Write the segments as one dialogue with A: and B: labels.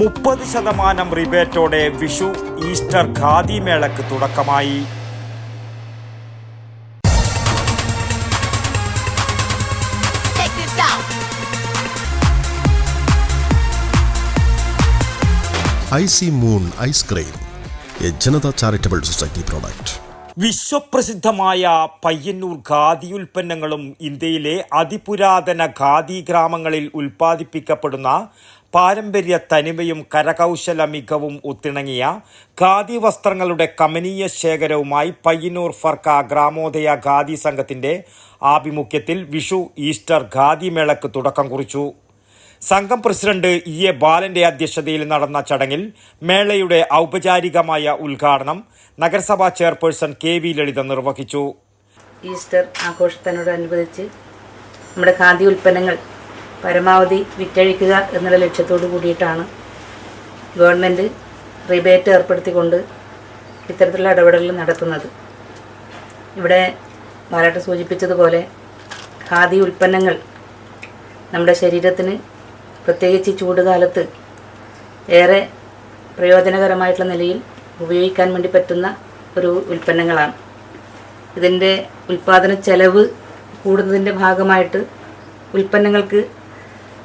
A: മുപ്പത് ശതമാനം റിബേറ്റോടെ വിഷു ഈസ്റ്റർ ഖാദി മേളക്ക് തുടക്കമായി.
B: Icy moon ice cream a Janata charitable society product.
A: വിശ്വപ്രസിദ്ധമായ Payyanur khadi ഉൽപ്പന്നങ്ങളും ഇന്ത്യയിലെ അതിപുരാതന ഖാദി ഗ്രാമങ്ങളിൽ ഉൽപ്പാദിപ്പിക്കപ്പെടുന്ന പാരമ്പര്യ തനിമയും കരകൗശല മികവും ഒത്തിണങ്ങിയ ഖാദി വസ്ത്രങ്ങളുടെ കമനീയ ശേഖരവുമായി പയ്യന്നൂർ ഫർക്ക ഗ്രാമോദയ ഖാദി സംഘത്തിന്റെ ആഭിമുഖ്യത്തിൽ വിഷു ഈസ്റ്റർ ഖാദി മേളക്ക് തുടക്കം കുറിച്ചു. സംഘം പ്രസിഡന്റ് ഇ. എ. ബാലന്റെ അധ്യക്ഷതയിൽ നടന്ന ചടങ്ങിൽ മേളയുടെ ഔപചാരികമായ ഉദ്ഘാടനം നഗരസഭാ ചെയർപേഴ്സൺ കെ വി ലളിത നിർവഹിച്ചു.
C: ഈസ്റ്റർ ആഘോഷത്തിനോടനുബന്ധിച്ച് നമ്മുടെ ഖാദി ഉൽപ്പന്നങ്ങൾ പരമാവധി വിറ്റഴിക്കുക എന്നുള്ള ലക്ഷ്യത്തോടു കൂടിയിട്ടാണ് ഗവൺമെന്റ് റിബേറ്റ് ഏർപ്പെടുത്തിക്കൊണ്ട് ഇത്തരത്തിലുള്ള ഇടപെടലുകൾ നടത്തുന്നത്. ഇവിടെ മാലാട്ട് സൂചിപ്പിച്ചതുപോലെ ഖാദി ഉൽപ്പന്നങ്ങൾ നമ്മുടെ ശരീരത്തിന് പ്രത്യേകിച്ച് ചൂട് ചൂടുകാലത്ത് ഏറെ പ്രയോജനകരമായിട്ടുള്ള നിലയിൽ ഉപയോഗിക്കാൻ വേണ്ടി പറ്റുന്ന ഒരു ഉൽപ്പന്നങ്ങളാണ്. ഇതിന്റെ ഉൽപ്പാദന ചെലവ് കൂടുന്നതിന്റെ ഭാഗമായിട്ട് ഉൽപ്പന്നങ്ങൾക്ക്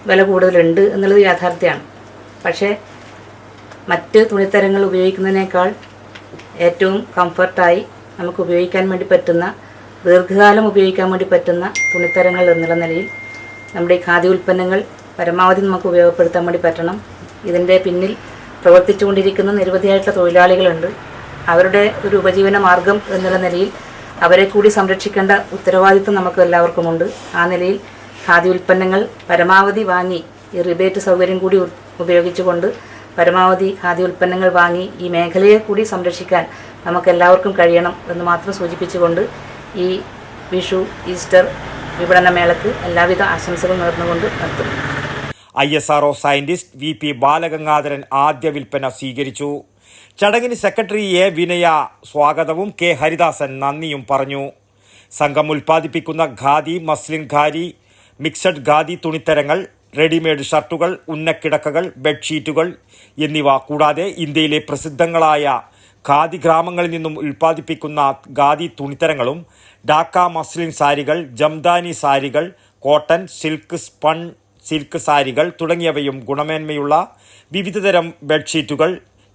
C: വില കൂടുതലുണ്ട് എന്നുള്ളത് യാഥാർത്ഥ്യമാണ്. പക്ഷേ മറ്റ് തുണിത്തരങ്ങൾ ഉപയോഗിക്കുന്നതിനേക്കാൾ ഏറ്റവും കംഫർട്ടായി നമുക്ക് ഉപയോഗിക്കാൻ വേണ്ടി പറ്റുന്ന ദീർഘകാലം ഉപയോഗിക്കാൻ വേണ്ടി പറ്റുന്ന തുണിത്തരങ്ങൾ എന്നുള്ള നിലയിൽ നമ്മുടെ ഈ ഖാദി ഉൽപ്പന്നങ്ങൾ പരമാവധി നമുക്ക് ഉപയോഗപ്പെടുത്താൻ വേണ്ടി പറ്റണം. ഇതിന്റെ പിന്നിൽ പ്രവർത്തിച്ചുകൊണ്ടിരിക്കുന്ന നിരവധിയായിട്ടുള്ള തൊഴിലാളികളുണ്ട്. അവരുടെ ഒരു ഉപജീവന മാർഗം എന്നുള്ള നിലയിൽ അവരെ കൂടി സംരക്ഷിക്കേണ്ട ഉത്തരവാദിത്വം നമുക്ക് എല്ലാവർക്കുമുണ്ട്. ആ നിലയിൽ ഖാദി ഉൽപ്പന്നങ്ങൾ പരമാവധി വാങ്ങി ഈ റിബേറ്റ് സൗകര്യം കൂടി ഉപയോഗിച്ചുകൊണ്ട് പരമാവധി ഖാദി ഉൽപ്പന്നങ്ങൾ വാങ്ങി ഈ മേഖലയെ കൂടി സംരക്ഷിക്കാൻ നമുക്ക് എല്ലാവർക്കും കഴിയണം എന്ന് മാത്രം സൂചിപ്പിച്ചുകൊണ്ട് ഈ വിഷു ഈസ്റ്റർ വിപണന മേളക്ക് എല്ലാവിധ ആശംസകൾ നേർന്നുകൊണ്ട് നിർത്തുന്നു.
A: I S R O scientist V P Balagangadharan ആദ്യ വിൽപ്പന സ്വീകരിച്ചു. ചടങ്ങിന് സെക്രട്ടറി എ വിനയ സ്വാഗതവും കെ ഹരിദാസൻ നന്ദിയും പറഞ്ഞു. സംഘം ഉൽപ്പാദിപ്പിക്കുന്ന ഖാദി മസ്ലിൻ ഖാരി മിക്സഡ് ഖാദി തുണിത്തരങ്ങൾ റെഡിമെയ്ഡ് ഷർട്ടുകൾ ഉന്നക്കിടക്കകൾ ബെഡ്ഷീറ്റുകൾ എന്നിവ കൂടാതെ ഇന്ത്യയിലെ പ്രസിദ്ധങ്ങളായ ഖാദി ഗ്രാമങ്ങളിൽ നിന്നും ഉൽപ്പാദിപ്പിക്കുന്ന ഖാദി തുണിത്തരങ്ങളും ഡാക്ക മസ്ലിൻ സാരികൾ ജംദാനി സാരികൾ കോട്ടൺ സിൽക്ക് സ്പൺ സിൽക്ക് സാരികൾ തുടങ്ങിയവയും ഗുണമേന്മയുള്ള വിവിധതരം ബെഡ്ഷീറ്റുകൾ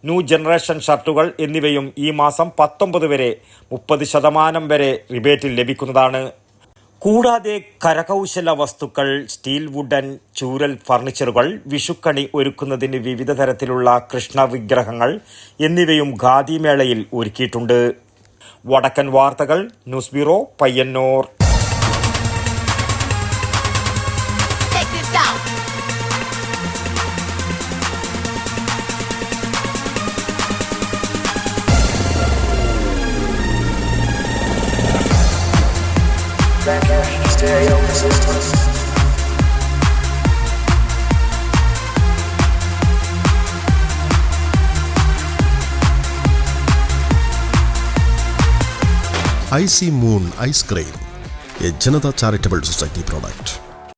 A: ന്യൂ ജനറേഷൻ ഷർട്ടുകൾ എന്നിവയും ഈ മാസം പത്തൊമ്പത് വരെ മുപ്പത് ശതമാനം വരെ റിബേറ്റിൽ ലഭിക്കുന്നതാണ്. കൂടാതെ കരകൗശല വസ്തുക്കൾ സ്റ്റീൽ വുഡൻ ചൂരൽ ഫർണിച്ചറുകൾ വിഷുക്കണി ഒരുക്കുന്നതിന് വിവിധ തരത്തിലുള്ള കൃഷ്ണ വിഗ്രഹങ്ങൾ എന്നിവയും ഖാദി മേളയിൽ ഒരുക്കിയിട്ടുണ്ട്. വടക്കൻ വാർത്തകൾ news bureau Payyanur.
D: back stereo resistance.
B: Icy Moon Ice Cream, a Janata charitable society product.